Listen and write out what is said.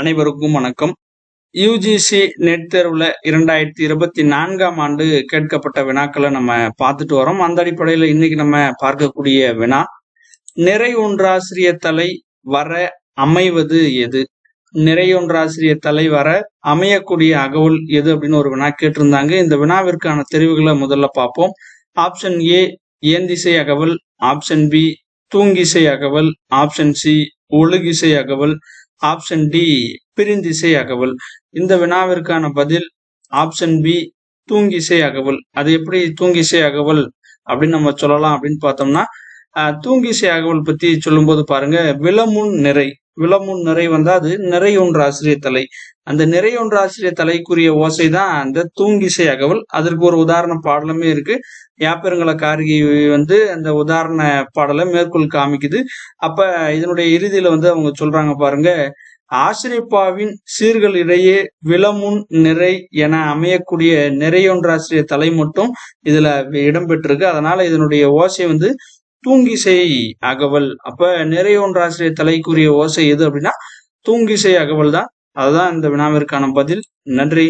அனைவருக்கும் வணக்கம். UGC net தேர்வுல இரண்டாயிரத்தி இருபத்தி நான்காம் ஆண்டு கேட்கப்பட்ட வினாக்களை நம்ம பார்த்துட்டு வரோம். அந்த அடிப்படையில் இன்னைக்கு நம்ம பார்க்கக்கூடிய வினா நிறை ஒன்றாசிரிய தலை வர அமைவது எது? நிறை ஒன்றாசிரிய தலை வர அமையக்கூடிய அகவல் எது அப்படின்னு ஒரு வினா கேட்டிருந்தாங்க. இந்த வினாவிற்கான தெரிவுகளை முதல்ல பார்ப்போம். Option A ஏந்திசை Agaval. Option B தூங்கிசை Agaval. Option C ஒழுகிசை Agaval. Option D பிரிந்திசை அகவல் இந்த வினாவிற்கான பதில் ஆப்ஷன் பி தூங்கிசை அகவல் அது எப்படி தூங்கிசை அகவல் அப்படின்னு நம்ம சொல்லலாம் அப்படின்னு பார்த்தோம்னா தூங்கிசை அகவல் பத்தி சொல்லும்போது பாருங்க விலமுன் நிறை. விலமுன் நிறை வந்தா அது நிறை ஒன்று ஆசிரியர் தலை. அந்த நிறை ஒன்று ஆசிரியர் தலைக்குரிய ஓசை தான் அந்த தூங்கிசை அகவல். அதற்கு ஒரு உதாரண பாடலுமே இருக்கு. யாப்பெருங்கல காரிகை வந்து அந்த உதாரண பாடலை மேற்கொள் காமிக்குது. அப்ப இதனுடைய இறுதியில வந்து அவங்க சொல்றாங்க பாருங்க ஆசிரியப்பாவின் சீர்களிடையே விளமுன் விலமுன் நிறை என அமையக்கூடிய நிறையொன்றாசிரியர் தலை மட்டும் இதுல இடம்பெற்றிருக்கு. அதனால இதனுடைய ஓசை வந்து தூங்கிசை அகவல். அப்ப நிறையொன்றாசிரியர் தலைக்குரிய ஓசை எது அப்படின்னா தூங்கிசை அகவல் தான். அதுதான் இந்த வினாவிற்கான பதில். நன்றி.